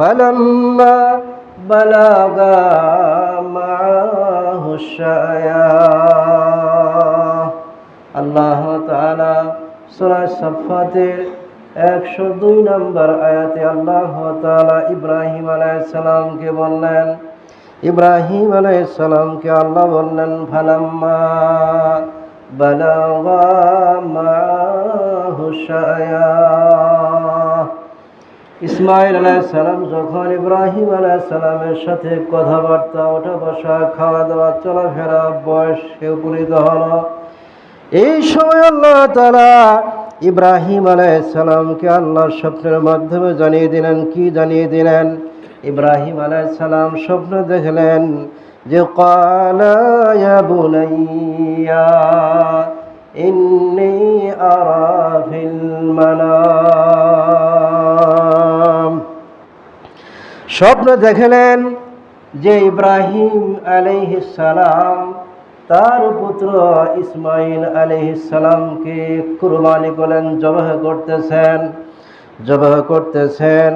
فلما بلغا معه الشايا আল্লাহ তাআলা সূরা সাফফাতের একশো দুই নম্বর আয়াতে আল্লাহ তাআলা ইব্রাহিম আলাইহিস সালামকে বললেন ইব্রাহিম আলাইহিস সালামকে আল্লাহ বললেন ফালাম্মা বালাগা মাহু শায়া ইসমাইল সালাম যখন ইব্রাহিম সালামের সাথে কথাবার্তা ওঠা বসা খাওয়া দাওয়া চলাফেরা, বয়সে উপনীত হল। এই সময় আল্লাহ তারা ইব্রাহিম সালামকে আল্লাহর স্বপ্নের মাধ্যমে জানিয়ে দিলেন। কি জানিয়ে দিলেন? ইব্রাহিম সালাম স্বপ্ন দেখলেন যে কালা ইয়া বুনাইয়া, ইন্নি আরা ফিল মানাম স্বপ্ন দেখলেন যে ইব্রাহিম সালাম, তার পুত্র ইসমাইল সালামকে কুরবানি করলেন, জবাহ করতেছেন জবাহ করতেছেন।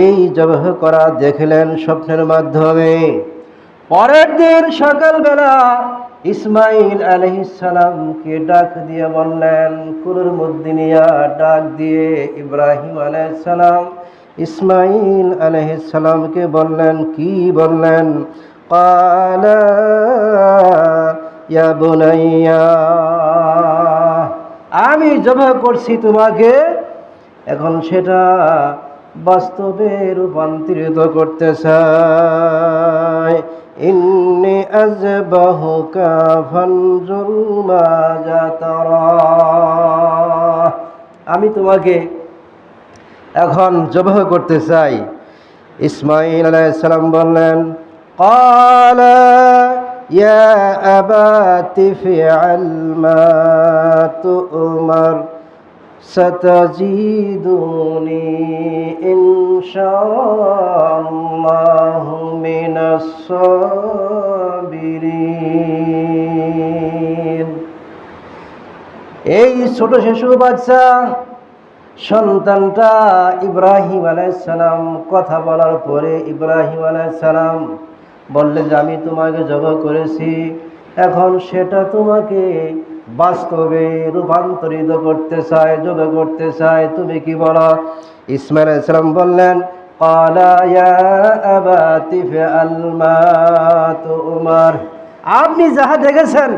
এই জবাহ করা দেখলেন স্বপ্নের মাধ্যমে। পরের দিন সকালবেলা ইসমাইল সালামকে ডাক দিয়ে বললেন, কুরুর মদ্দিনিয়া ডাক দিয়ে ইব্রাহিম সালাম ইসমাইল আলহিসামকে বললেন, কি বললেন? আমি জবা করছি তোমাকে। এখন সেটা বাস্তবে রূপান্তরিত করতে চাই। আমি তোমাকে এখন জবাহ করতে চাই ইসমাইল আলাইসালাম বললেন قال يا أبات فعل ما تؤمر ستجدني إن شاء الله من الصابرين এই ছোট শিশু বাচ্চা সন্তানটা ইব্রাহিম আলাইসালাম কথা বলার পরে ইব্রাহিম আলাইসালাম বললেন যে, আমি তোমাকে জবা করেছি। এখন সেটা তোমাকে বাস্তবে রূপান্তরিত করতে চায়, জবা করতে চায়। তুমি কি বলো? ইসমাইল ইসলাম বললেন আপনি যাহা দেখেছেন,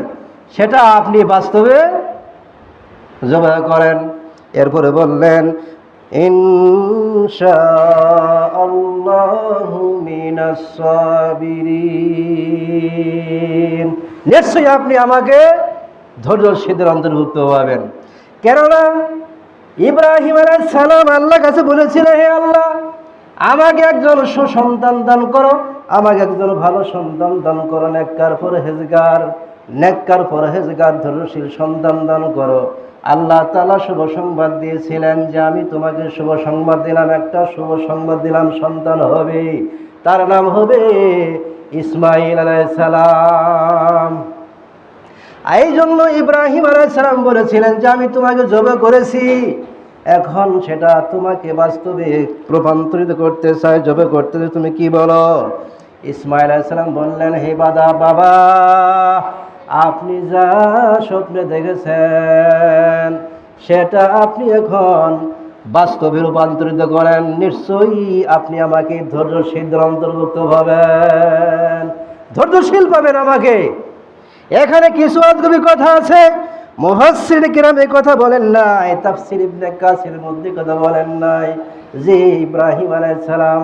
সেটা আপনি বাস্তবে জবা করেন। এরপরে বললেন নিশ্চয়ই আপনি আমাকে ধৈর্যশীলদের অন্তর্ভুক্ত হবেন। কেননা ইব্রাহিম সালাম আল্লাহ কাছে বলেছিলেন হে আল্লাহ, আমাকে একজন সুসন্তান দান করো। আমাকে একজন ভালো সন্তান দান করো। নেককার পরহেজগার নেককার পরহেজগার, ধৈর্যশীল সন্তান দান করো। আল্লাহ তালা শুভ সংবাদ দিয়েছিলেন যে আমি তোমাকে শুভ সংবাদ দিলাম, একটা শুভ সংবাদ দিলাম, সন্তান হবে। তার নাম হবে ইসমাইল আলাইসালাম এই জন্য ইব্রাহিম আলাইসালাম বলেছিলেন যে আমি তোমাকে জবে করেছি। এখন সেটা তোমাকে বাস্তবে রূপান্তরিত করতে চাই, জবে করতে তুমি কি বলো? ইসমাইল আলাইসালাম বললেন, হে বাদা, বাবা আপনি যা স্বপ্নে দেখেছেন, সেটা আপনি এখন বাস্তবে রূপান্তরিত করেন। নিশ্চয়ই আপনি আমাকে ধৈর্যশীল অন্তর্ভুক্ত পাবেন। ধৈর্যশীল পাবেন আমাকে। এখানে কিছু আদগবি কথা আছে। মুহাসসির কিরাম এই কথা বলেন নাই, তাফসির ইবনে কাসির মধ্যে কথা বলেন নাই। যে ইব্রাহিম আলাইহিস সালাম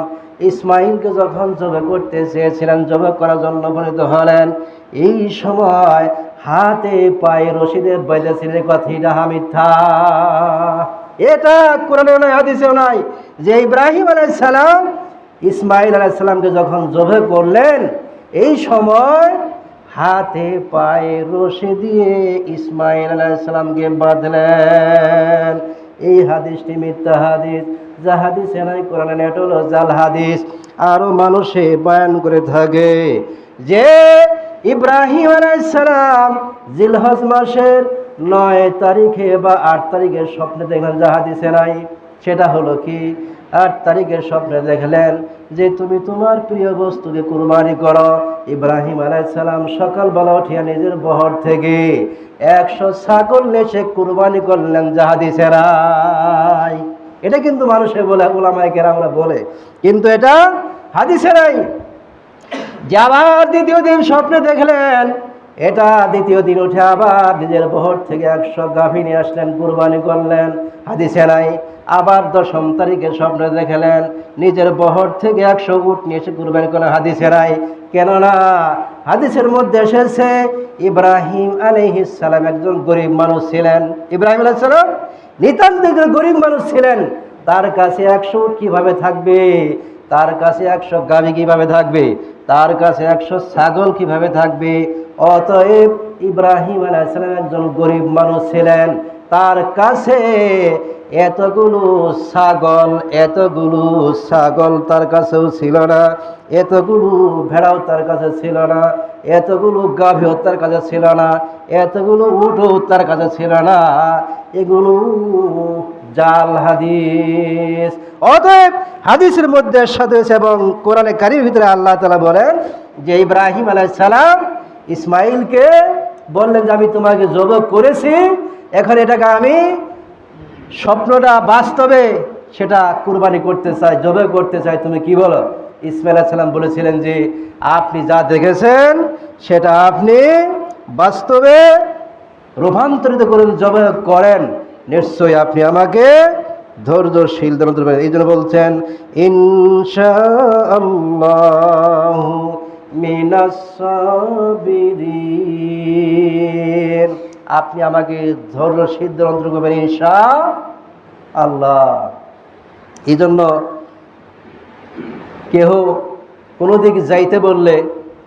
ইসমাইলকে যখন জবে করতে চেয়েছিলেন, জবে করার জন্য উপনীত হলেন, এই সময় হাতে পায়ে রশিদের বাইতেছিলেন কথাটা মিথ্যা। এটা কোরআনেও নাই, হাদিসেও নাই যে ইব্রাহিম আলাইহিস সালাম ইসমাইল আলাইহিস সালামকে যখন জবে করলেন, এই সময় হাতে পায়ে রশি দিয়ে ইসমাইল আলাইসালামকে বাঁধলেন। এই হাদিসটি মিথ্যা হাদিস। যা হাদিস কোরআনে জাল হাদিস। মানুষে বয়ান করে থাকে যে ইব্রাহিম আলাইসালাম জিলহজ মাসের নয় তারিখে বা আট তারিখে স্বপ্নে দেখলেন, যা হাদিসে নাই। সেটা হলো কি? আট তারিখের স্বপ্নে দেখলেন যে তুমি তোমার প্রিয় বস্তুকে কুরবানি করো। ইব্রাহিম আলাইসালাম সকালবেলা উঠিয়া নিজের বহর থেকে একশো ছাগল নেশে কুরবানি করলেন জাহাদি সেরাই এটা কিন্তু মানুষে বলে ওলামায় কেরামরা বলে। কিন্তু এটা হাদিসেরাই যে আবার দ্বিতীয় দিন স্বপ্নে দেখলেন, এটা দ্বিতীয় দিন উঠে আবার নিজের বহর থেকে একশো গাভী নিয়ে আসলেন, কুরবানি করলেন, হাদিসে নাই। আবার দশম তারিখে স্বপ্নে দেখলেন, নিজের বহর থেকে একশো উট নিয়ে এসে কুরবানি করলেন হাদিসে নাই। কেননা হাদিসের মধ্যে এসেছে, ইব্রাহিম আলহিসাল্লাম একজন গরিব মানুষ ছিলেন। ইব্রাহিম আলাইসালাম নিতান্ত গরিব মানুষ ছিলেন। তার কাছে একশো কীভাবে থাকবে? তার কাছে একশো গাভি কীভাবে থাকবে? তার কাছে একশো ছাগল কীভাবে থাকবে? অতএব ইব্রাহিম আলাইসালাম একজন গরিব মানুষ ছিলেন। তার কাছে এতগুলো ছাগল এতগুলো ছাগল তার কাছেও ছিল না, এতগুলো ভেড়াও তার কাছে ছিল না, এতগুলো গাভীও তার কাছে ছিল না, এতগুলো উঠও তার কাছে ছিল না। এগুলো জাল হাদিস। অতএব হাদিসের মধ্যে হয়েছে এবং কোরআনে কারির ভিতরে আল্লাহ তালা বলেন যে ইব্রাহিম আলাইসালাম ইসমাইলকে বললেন যে আমি তোমাকে যোগ করেছি এখন এটাকে আমি স্বপ্নটা বাস্তবে সেটা কুরবানি করতে চাই, জবে করতে চাই। তুমি কি বলো? ইসমাইল সালাম বলেছিলেন যে, আপনি যা দেখেছেন, সেটা আপনি বাস্তবে রূপান্তরিত করুন, জবে করেন। নিশ্চয়ই আপনি আমাকে ধৈর্যশীল এই জন্য বলছেন, ইনশাআল্লাহ মিনাস আপনি আমাকে ধৈর্যশীল দান করবেন ইনশা আল্লাহ। এই জন্য কেহ কোনো দিক যাইতে বললে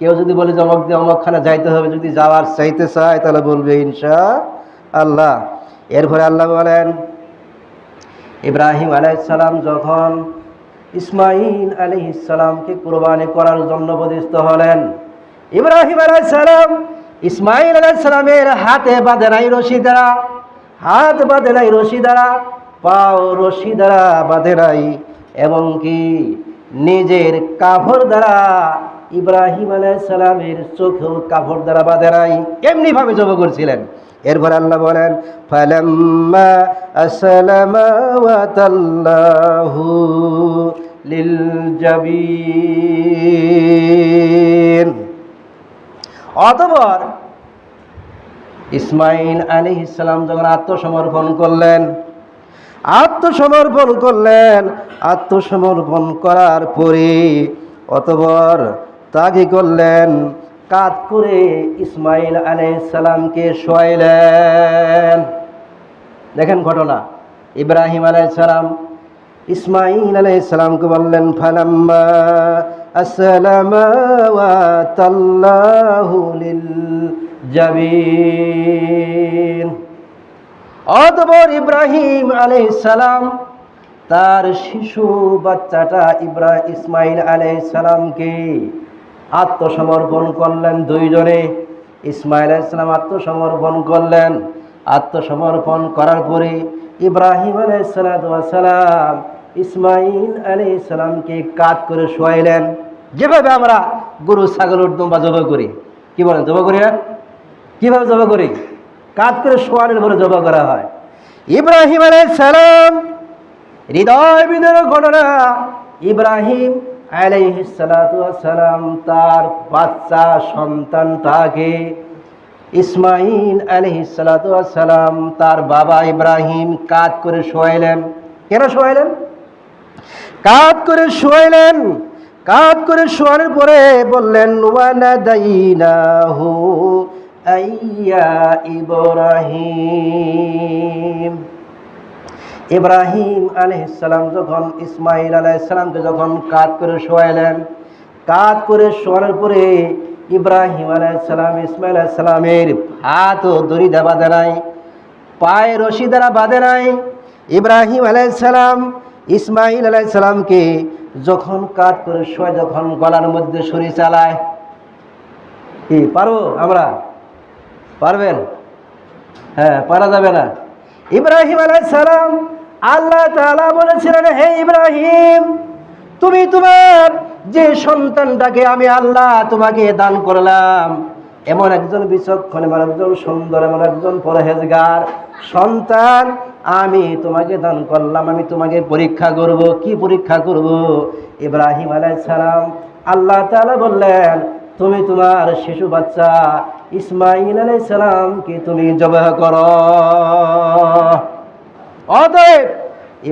কেউ যদি বলে যে অমক দিয়ে অমকখানে যাইতে হবে, যদি যাওয়ার চাইতে চায়, তাহলে বলবে ইনশা আল্লাহ। এরপরে আল্লাহ বলেন, ইব্রাহিম আলাইসালাম যখন ইসমাইল আলী ইসালামকে কুরবানি করার জন্য প্রতিষ্ঠিত হলেন, ইব্রাহিম আলাইসালাম ইসমাইল আলাইসালামের হাতে বাঁধে নাই রশি দ্বারা, হাত বাঁধে নাই রশি দ্বারা, পাও রশি দ্বারা বাঁধে নাই এবং কি নিজের কাভর দ্বারা ইব্রাহিম আলাইসালামের চোখেও কাভর দ্বারা বাঁধে নাই। এমনি ভাবে জব করছিলেন এরপর আল্লাহ বলেন, ফালাম্মা আসলামা ওয়া অতঃপর ইসমাইল আলী ইসলাম যখন আত্মসমর্পণ করলেন আত্মসমর্পণ করলেন, আত্মসমর্পণ করার পরে অতঃপর তাকে করলেন, কাত করে ইসমাইল আলাইসালামকে শোয়াইলেন। দেখেন ঘটনা। ইব্রাহিম আলাইসালাম ইসমাইল আলাইসালামকে বললেন, ফালাম্মা অতপর ইব্রাহিম আলাইসালাম তার শিশু বাচ্চাটা ইব্রা ইসমাইল আলাইসালামকে আত্মসমর্পণ করলেন দুইজনে। ইসমাইল ইসলাম আত্মসমর্পণ করলেন। আত্মসমর্পণ করার পরে ইব্রাহিম আলাইসালাম ইসমাইল আলী ইসলামকে কাত করে শোয়াইলেন। যেভাবে আমরা গরু, ছাগল উঠদম বা জবা করি, কি বলেন, জবা করি না? কীভাবে জবা করি? কাত করে শোয়ানোর পরে জবা করা হয়। ইব্রাহিম আলাইসালাম হৃদয় বিদর ঘটনা ইব্রাহিম আলাইহিসালাম তার বাচ্চা সন্তানটাকে ইসমাইল আলহিসালাম তার বাবা ইব্রাহিম কাত করে শোয়াইলেন। কেন শোয়াইলেন? কাত করে শোয়াইলেন। কাত করে শোয়ানোর পরে বললেন ওয়ানা দাইনাহু আইয়া ইব্রাহিম। ইব্রাহিম আলহিসাল্লাম যখন ইসমাইল আলাইসাল্লামকে যখন কাত করে শোয়াইলেন কাত করে শোয়ানোর পরে ইব্রাহিম আলাইসাল্লাম ইসমাইল আলাইসাল্লামের হাত ও দড়ি দেওয়া বাঁধে নাই পায়ে রশি দ্বারা বাঁধে নাই। ইব্রাহিম আলাইসাল্লাম ইসমাইল আলাইসাল্লামকে যখন কাজ করে শোয়, যখন গলার মধ্যে সরি চালায়। কি, পারব আমরা? পারবেন? হ্যাঁ পারা যাবে না। ইব্রাহিম আলাইসালাম আল্লাহ তাআলা বলেছিলেন, হে ইব্রাহিম, তুমি তোমার যে সন্তানটাকে আমি আল্লাহ তোমাকে দান করলাম, এমন একজন বিচক্ষণ, এমন একজন সুন্দর, এমন একজন পরহেজগার সন্তান আমি তোমাকে দান করলাম, আমি তোমাকে পরীক্ষা করব। কি পরীক্ষা করব? ইব্রাহিম সালাম আল্লাহ তাআলা বললেন, তুমি তোমার শিশু বাচ্চা ইসমাইল আলাইহিস সালামকে তুমি জবাহ করো। অতএব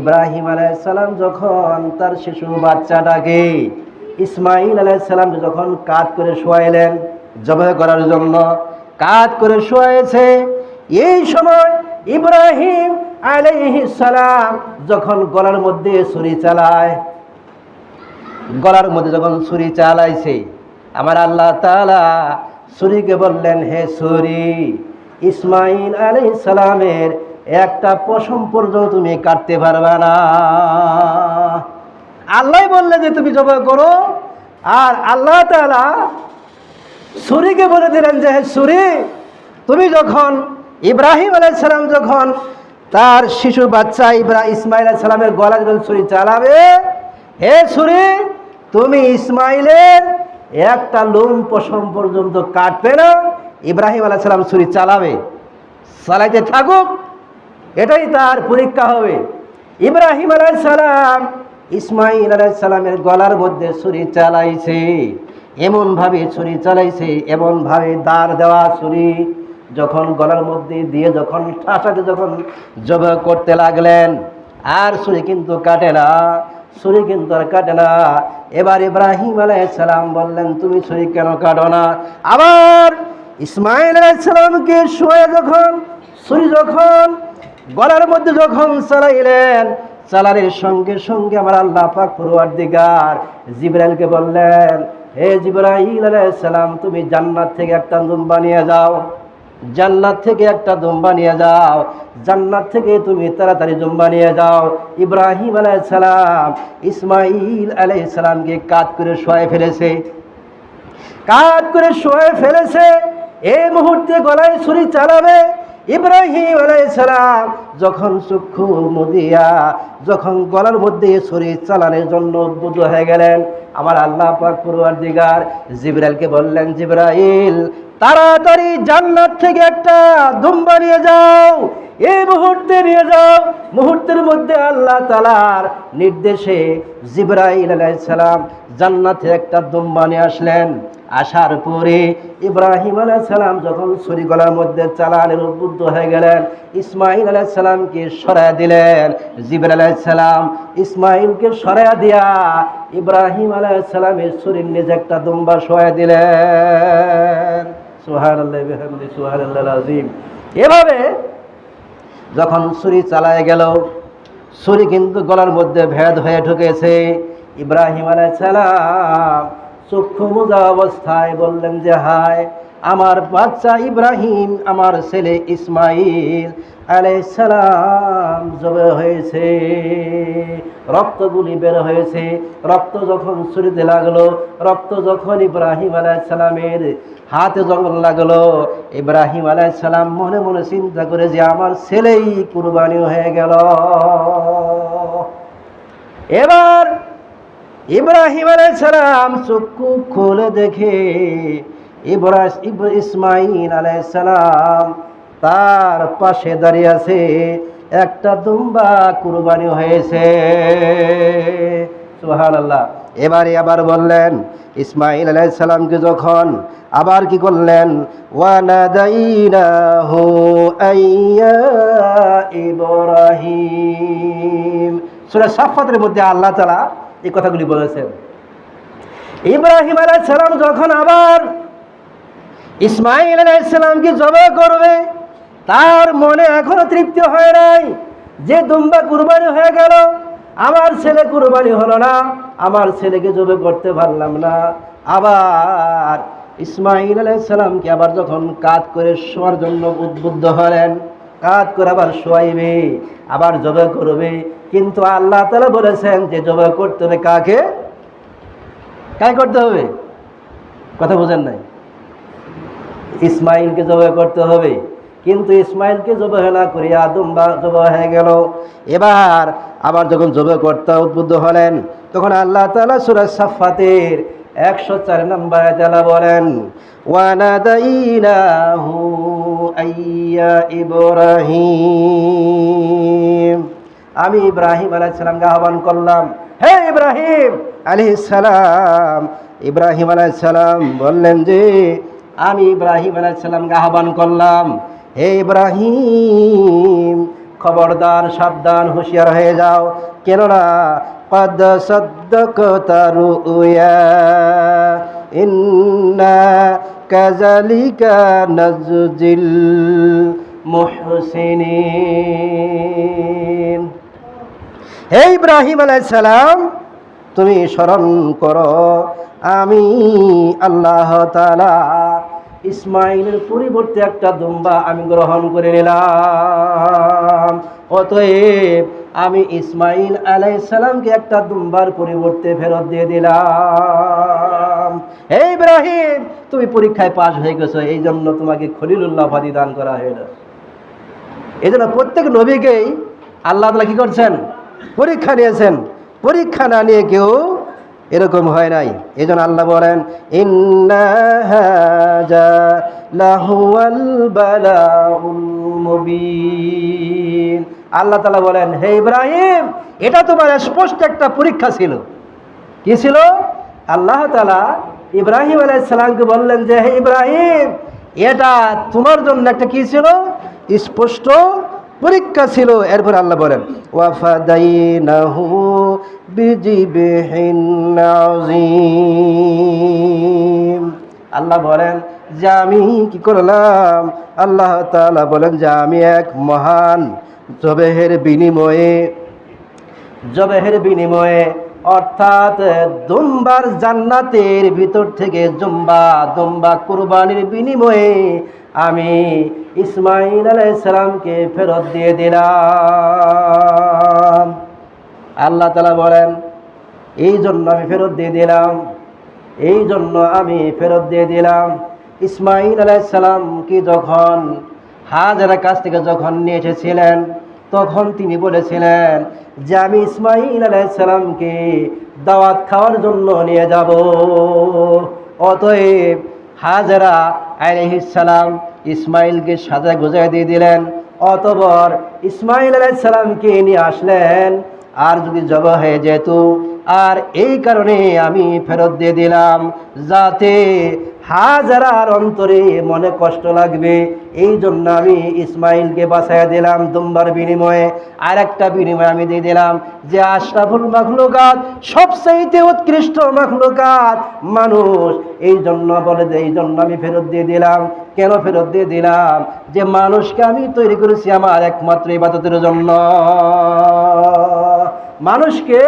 ইব্রাহিম আলাইসালাম যখন তার শিশু বাচ্চাটাকে ইসমাইল আলাইসালাম যখন কাত করে শোয়াইলেন জবাই করার জন্য কাত করে শোয়াইছে, এই সময় ইব্রাহিম সালাম যখন গলার মধ্যে ছুরি চালায়, গলার মধ্যে যখন ছুরি চালাইছে, আমার আল্লাহ তাআলা ছুরিকে বললেন, হে ছুরি ইসমাইল আলাইহিস সালামের একটা পশম পর্যন্ত তুমি কাটতে পারবে না। আল্লাহ বললে যে, তুমি জবাই করো। আর আল্লাহ তাআলা ছুরিকে বলে দিলেন যে, হে ছুরি, তুমি যখন ইব্রাহিম আলাইহিস সালাম যখন তার শিশু বাচ্চা ইব্রা ইসমাইল সালামের গলা যখন ছুরি চালাবে। হে ছুরি, তুমি ইসমাইলের একটা লোম পশম পর্যন্ত কাটবে না, ইব্রাহিম আলাইহিস সালাম ছুরি চালাবে। চালাইতে থাকুক, এটাই তার পরীক্ষা হবে। ইব্রাহিম আলাইহিস সালাম ইসমাইল আলাইহিস সালামের গলার মধ্যে ছুরি চালাইছে। এমনভাবে ছুরি চালাইছে, এমনভাবে দাঁড় দেওয়া ছুরি যখন গলার মধ্যে দিয়ে যখন ঠাসাতে যখন জবা করতে লাগলেন, আর ছুরি কিন্তু কাটে না ছুরি কিন্তু আর কাটে না। এবার ইব্রাহিম আলাইহিস সালাম বললেন, তুমি ছুরি কেন কাটো না? আবার ইসমাইল আলাইহিস সালামকে শুয়ে যখন ছুরি যখন গলার মধ্যে যখন চালাইলেন, চালানের সঙ্গে সঙ্গে আমার আল্লাহ পাক পড়ুয়ার দিগার জিব্রাইলকে বললেন, হে আলাইহিস সালাম তুমি জান্নাত থেকে একটা দুম্বা নিয়ে যাও। জান্নাত থেকে একটা দুম্বা নিয়ে যাও। জান্নাত থেকে তুমি তাড়াতাড়ি দুম্বা নিয়ে যাও। ইব্রাহিম আলাইহিস সালাম ইসমাইল আলাইহিস সালামকে কাত করে শোয়ে ফেলেছে। কাত করে শোয়ে ফেলেছে। এই মুহূর্তে গলায় ছুরি চালাবে ইব্রাহিম আলাইসালাম যখন চক্ষু মুদিয়া, যখন গলার মধ্যে ছুরি চালানোর জন্য উদ্বুদ্ধ হয়ে গেলেন। আমার আল্লাহ পাক পড়ুয়ার দিগার জিব্রাইলকে বললেন, জিব্রাইল তাড়াতাড়ি জান্নাত থেকে একটা দুম্বা নিয়ে যাও। এই মুহূর্তে নিয়ে যাও। মুহূর্তের মধ্যে আল্লাহ তালার নির্দেশে জিব্রাইল আলাইসালাম জান্নাতে একটা দুম্বা নিয়ে আসলেন। আসার পরে ইব্রাহিম আলাইসালাম যখন গলার মধ্যে চালানের উদ্বুদ্ধ হয়ে গেলেন ইসমাইল আলাইসালামকে সরাই দিলেন। জিবর আলাইসালাম ইসমাইলকে সরাই দিয়া ইব্রাহিম আলাইসালামের ছুরির নিজে একটা দুম্বা সরাই দিলেন। সুহার আল্লাহ সুহার আল্লাহ আজিম এভাবে যখন ছুরি চালায় গেল, ছুরি কিন্তু গলার মধ্যে ভেদ হয়ে ঢুকেছে। ইব্রাহিম আলাইসালাম চক্ষু মোজা অবস্থায় বললেন যে, হায়, আমার বাচ্চা ইব্রাহিম, আমার ছেলে ইসমাইল আলাইসালাম জবে হয়েছে, রক্তগুলি বের হয়েছে। রক্ত যখন ছুরিতে লাগল, রক্ত যখন ইব্রাহিম আলাইসালামের হাতে যখন লাগল। ইব্রাহিম আলাইসালাম মনে মনে চিন্তা করে যে আমার ছেলেই কুরবানি হয়ে গেল। এবার ইব্রাহিম আলাইসালাম চক্ষু খুলে দেখে ইব্রাহিম ইসমাইল আলাইসালাম তার পাশে দাঁড়িয়ে আছে। একটা দুম্বা কুরবানি হয়েছে। সুহান আল্লাহ এবারে আবার বললেন, ইসমাইল আলাইসালামকে যখন আবার কি করলেন ইব্রাহিম। সাফাতের মধ্যে আল্লাহ তালা এই কথাগুলি বলেছেন। ইব্রাহিম আলাইসালাম যখন আবার ইসমাইল আলাইসালামকে জবাই করবে, তার মনে এখনও তৃপ্তি হয় নাই যে দুম্বা কুরবানি হয়ে গেল, আমার ছেলে কুরবানি হলো না। আমার ছেলেকে জবে করতে পারলাম না। আবার ইসমাইল আলাইসালামকে আবার যখন কাত করে শোয়ার জন্য উদ্বুদ্ধ হলেন কাত করে আবার শোয়াইবে, আবার জবে করবে। কিন্তু আল্লাহ তালা বলেছেন যে জবে করতে হবে কাকে? কাকে করতে হবে? কথা বোঝেন নাই। ইসমাইলকে জবাই করতে হবে। কিন্তু ইসমাইলকে জবে না করিয়া দুম্বা জবে হয়ে গেল। এবার আবার যখন জবে করতে উদ্বুদ্ধ হলেন তখন আল্লাহ তালা সুরাজ সাফাতের একশো চার নম্বর তালা বলেন, ওয়ানাদাইনাহু আইয়া ইব্রাহিম। আমি ইব্রাহিম আলাইসালামকে আহ্বান করলাম, হে ইব্রাহিম! আলাইসালাম ইব্রাহিম আলাইসালাম বললেন যে, আমি ইব্রাহিম আলাইসালামকে আহ্বান করলাম, হে ইব্রাহিম, খবরদার, সাবধান, হুঁশিয়ার হয়ে যাও। কেননা قد صدقت رؤيا إنا كذلك نجزي المحسنين হে ইব্রাহিম সালাম তুমি স্মরণ করো আমি আল্লাহ তালা ইসমাইলের পরিবর্তে একটা দুম্বা আমি গ্রহণ করে নিলাম অতএব আমি ইসমাইল আলাইসালামকে একটা দুম্বার পরিবর্তে ফেরত দিয়ে দিলাম। হে ইব্রাহিম, তুমি পরীক্ষায় পাশ হয়ে গেছো এই জন্য তোমাকে খলিলুল্লাহ ফাদি দান করা হলো। এই জন্য প্রত্যেক নবীকেই আল্লাহ তালা কি করছেন? পরীক্ষা নিয়েছেন। পরীক্ষা না নিয়ে কেউ এরকম হয় নাই। এই জন্য আল্লাহ বলেন, ইন্না আল্লাহ তালা বলেন, হে ইব্রাহিম, এটা তোমার স্পষ্ট একটা পরীক্ষা ছিল। কি ছিল? আল্লাহ তালা ইব্রাহিম আলাইসালামকে বললেন যে, হে ইব্রাহিম, এটা তোমার জন্য একটা কি ছিল? স্পষ্ট পরীক্ষা ছিল। এরপর আল্লাহ বলেন আল্লাহ বলেন যে আমি কি করলাম? আল্লাহ তালা বলেন যে আমি এক মহান জবেহের বিনিময়ে জবেহের বিনিময়ে, অর্থাৎ দুম্বার জান্নাতের ভিতর থেকে জুম্বা দুম্বা কুরবানির বিনিময়ে আমি ইসমাইল আলাইসালামকে ফেরত দিয়ে দিলাম। আল্লাহ তালা বলেন এই জন্য আমি ফেরত দিয়ে দিলাম এই জন্য আমি ফেরত দিয়ে দিলাম। ইসমাইল আলাইসালামকে যখন হাজারের কাছ থেকে যখন নিয়ে এসেছিলেন, তখন তিনি বলেছিলেন যে, আমি ইসমাইল আলাইসালামকে দাওয়াত খাওয়ার জন্য নিয়ে যাব। অতএব হাজারা আলাইহিসালাম ইসমাইলকে সাজা গোজায় দিয়ে দিলেন। অতবর ইসমাইল আলাইসালামকে নিয়ে আসলেন। আর যদি জব হয়ে যেত, আর এই কারণে আমি ফেরত দিয়ে দিলাম, যাতে হাজারার অন্তরে মনে কষ্ট লাগবে। এই জন্য আমি ইসমাইলকে বাঁচাইয়া দিলাম দুম্বার বিনিময়ে। আর একটা বিনিময়ে আমি দিয়ে দিলাম যে আশরাফুল মাখলুকাত, সবচাইতে উৎকৃষ্ট মাখলো মাখলুকাত মানুষ। এই জন্য বলে যে এই জন্য আমি ফেরত দিয়ে দিলাম। কেন ফেরত দিয়ে দিলাম? যে মানুষকে আমি তৈরি করেছি আমার একমাত্র ইবাদতের জন্য। মানুষকে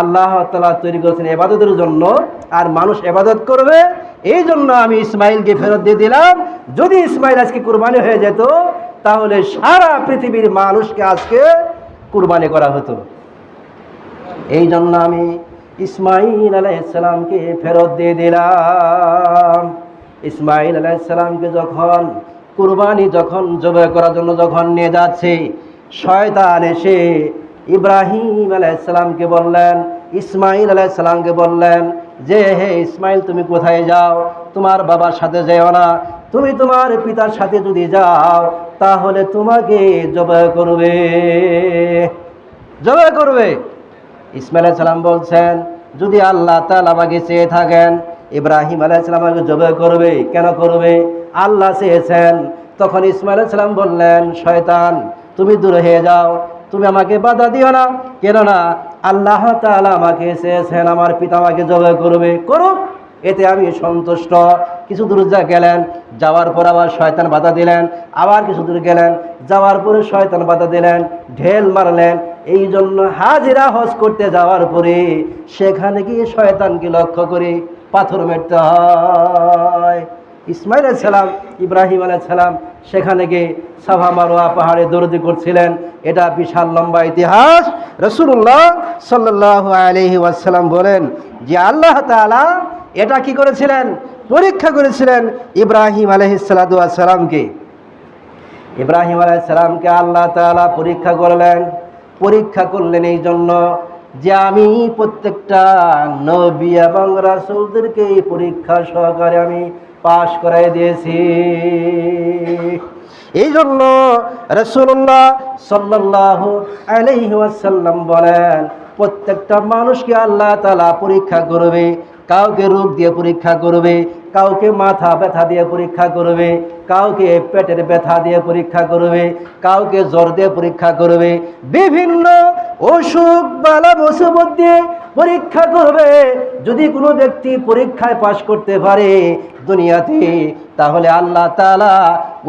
আল্লাহ তালা তৈরি করেছেন এবাদতের জন্য, আর মানুষ এবাদত করবে। এই জন্য আমি ইসমাইলকে ফেরত দিয়ে দিলাম। যদি ইসমাইল আজকে কুরবানি হয়ে যেত, তাহলে সারা পৃথিবীর মানুষকে আজকে কুরবানি করা হতো। এই জন্য আমি ইসমাইল আলাইসালামকে ফেরত দিয়ে দিলাম। ইসমাইল আলাইসালামকে যখন কুরবানি যখন জবে করার জন্য যখন নিয়ে যাচ্ছে, শয়তান এসে ইব্রাহিম আলাইসালামকে বললেন ইসমাইল আলাইসালামকে বললেন, যে হে ইসমাইল তুমি কোথায় যাও? তোমার বাবার সাথে যেও না। তুমি তোমার পিতার সাথে যদি যাও, তাহলে তোমাকে জবাই করবে। জবাই করবে। ইসমাইল সালাম বলছেন, যদি আল্লাহ তাআলা আমাকে চেয়ে থাকেন, ইব্রাহিম আলাইসালাম আমাকে জবাই করবে। কেন করবে? আল্লাহ চেয়েছেন। তখন ইসমাইল সালাম বললেন, শয়তান, তুমি দূরে হয়ে যাও। তুমি আমাকে বাধা দিও না। কেননা আল্লাহ তাআলা আমাকে চেয়েছেন, আমার পিতা আমাকে জবাই করবে। করুক, এতে আমি সন্তুষ্ট। কিছু দূর যা গেলেন, যাওয়ার পর আবার শয়তান বাধা দিলেন, আবার কিছু দূর গেলেন, যাওয়ার পরে শয়তান বাধা দিলেন, ঢেল মারলেন। এই জন্য হাজিরা হজ করতে যাওয়ার পরে সেখানে গিয়ে শয়তানকে লক্ষ্য করে পাথর মারতে হয়। ইসমাইল সালাম, ইব্রাহিম সালাম সেখানে গিয়ে সাভা মারোয়া পাহাড়ে দৌড়দি করছিলেন এটা বিশাল লম্বা ইতিহাস। রসুল্লাহ সাল্লাহ আলহি ওয়াসাল্লাম বলেন যে আল্লাহ তাআলা এটা কি করেছিলেন? পরীক্ষা করেছিলেন ইব্রাহিম আলহিসাল্লামকে ইব্রাহিম আলাইসালামকে আল্লাহ তাআলা পরীক্ষা করলেন। পরীক্ষা করলেন এই জন্য যে আমি প্রত্যেকটা নবী এবং রাসূলদেরকে পরীক্ষা সহকারে আমি পাশ করাই দিয়েছি। এই জন্য রসুল্লাহ সাল্লাহ আলাইহি ওয়াসাল্লাম বলেন, প্রত্যেকটা মানুষকে আল্লাহ তালা পরীক্ষা করবে, কাউকে রোগ দিয়ে পরীক্ষা করবে কাউকে মাথা ব্যথা দিয়ে পরীক্ষা করবে, কাউকে পেটের ব্যথা দিয়ে পরীক্ষা করবে, কাউকে জ্বর দিয়ে পরীক্ষা করবে, বিভিন্ন অসুখ, বালা মুসিবত দিয়ে পরীক্ষা করবে। যদি কোনো ব্যক্তি পরীক্ষায় পাশ করতে পারে দুনিয়াতে, তাহলে আল্লাহ তাআলা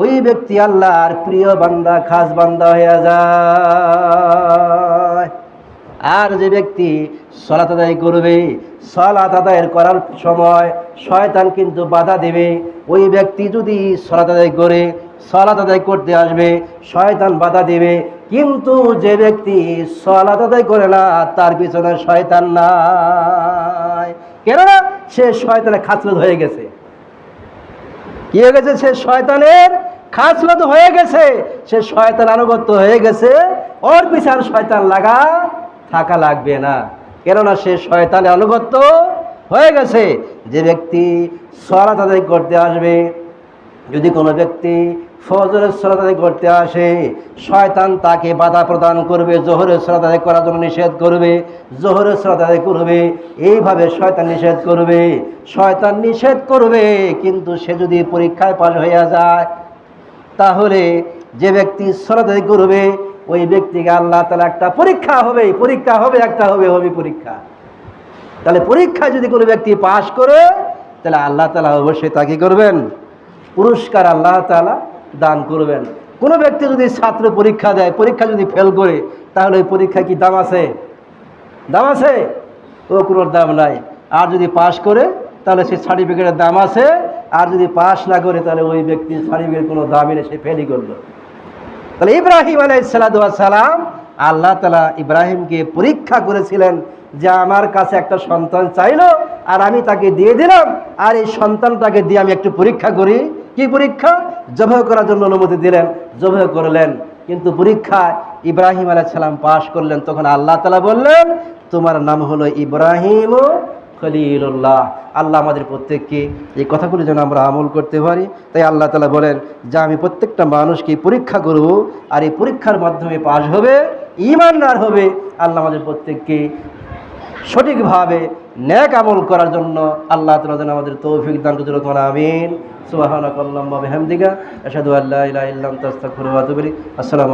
ওই ব্যক্তি আল্লাহর প্রিয় বান্দা, খাস বান্দা হয়ে যায় আর যে ব্যক্তি সলাত আদায় করবে, সলাত আদায়ের করার সময় শয়তান কিন্তু বাধা দেবে। ওই ব্যক্তি যদি সলাত আদায় করে, সলাত আদায় করতে আসবে, শয়তান বাধা দেবে। কিন্তু যে ব্যক্তি সলাত আদায় করে না, তার পিছনে শয়তান নাই। কেননা সে শয়তানে খাসলত হয়ে গেছে। কি হয়ে গেছে? সে শয়তানের খাসলত হয়ে গেছে। সে শয়তান আনুগত্য হয়ে গেছে। ওর পিছার শয়তান লাগা থাকা লাগবে না। কেননা সে শয়তানের আনুগত্য হয়ে গেছে। যে ব্যক্তি সলাত আদায় করতে আসবে, যদি কোনো ব্যক্তি ফজরের সলাত আদায় করতে আসে, শয়তান তাকে বাধা প্রদান করবে, জোহরের সলাত আদায় করার জন্য নিষেধ করবে, জোহরের সলাত আদায় করবে, এইভাবে শয়তান নিষেধ করবে। শয়তান নিষেধ করবে, কিন্তু সে যদি পরীক্ষায় পাশ হইয়া যায়, তাহলে যে ব্যক্তি সলাত আদায় করবে ওই ব্যক্তিকে আল্লাহ তালা একটা পরীক্ষা হবে পরীক্ষা হবে, একটা হবে হবে পরীক্ষা। তাহলে পরীক্ষায় যদি কোনো ব্যক্তি পাশ করে, তাহলে আল্লাহ তালা অবশ্যই তাকে করবেন? পুরস্কার আল্লাহ তালা দান করবেন। কোনো ব্যক্তি যদি ছাত্র পরীক্ষা দেয়, পরীক্ষা যদি ফেল করে, তাহলে ওই পরীক্ষায় কি দাম আছে? দাম আছে? ও কোনো দাম নাই। আর যদি পাশ করে, তাহলে সে সার্টিফিকেটের দাম আছে। আর যদি পাশ না করে, তাহলে ওই ব্যক্তির সার্টিফিকেট কোনো দামই নেই, সে ফেলই করল। তাহলে ইব্রাহিম আলাইসালাম আল্লাহ তালা ইব্রাহিমকে পরীক্ষা করেছিলেন যে আমার কাছে একটা সন্তান চাইলো আর আমি তাকে দিয়ে দিলাম আর এই সন্তানটাকে দিয়ে আমি একটু পরীক্ষা করি। কি পরীক্ষা? জবাহ করার জন্য অনুমতি দিলেন জবাহ করলেন। কিন্তু পরীক্ষায় ইব্রাহিম আলাইসালাম পাশ করলেন। তখন আল্লাহ তালা বললেন, তোমার নাম হলো ইব্রাহিম খলিলুল্লাহ। আল্লাহ আমাদের প্রত্যেককে এই কথাগুলো যেন আমরা আমল করতে পারি। তাই আল্লাহ তালা বলেন, যে আমি প্রত্যেকটা মানুষকে পরীক্ষা করব, আর এই পরীক্ষার মাধ্যমে পাশ হবে ইমানদার হবে। আল্লাহ আমাদের প্রত্যেককে সঠিকভাবে ন্যাক আমল করার জন্য আল্লাহ তালা যেন আমাদের তৌফিক দান করতে রকম আমিন। সুবাহ আসসালামু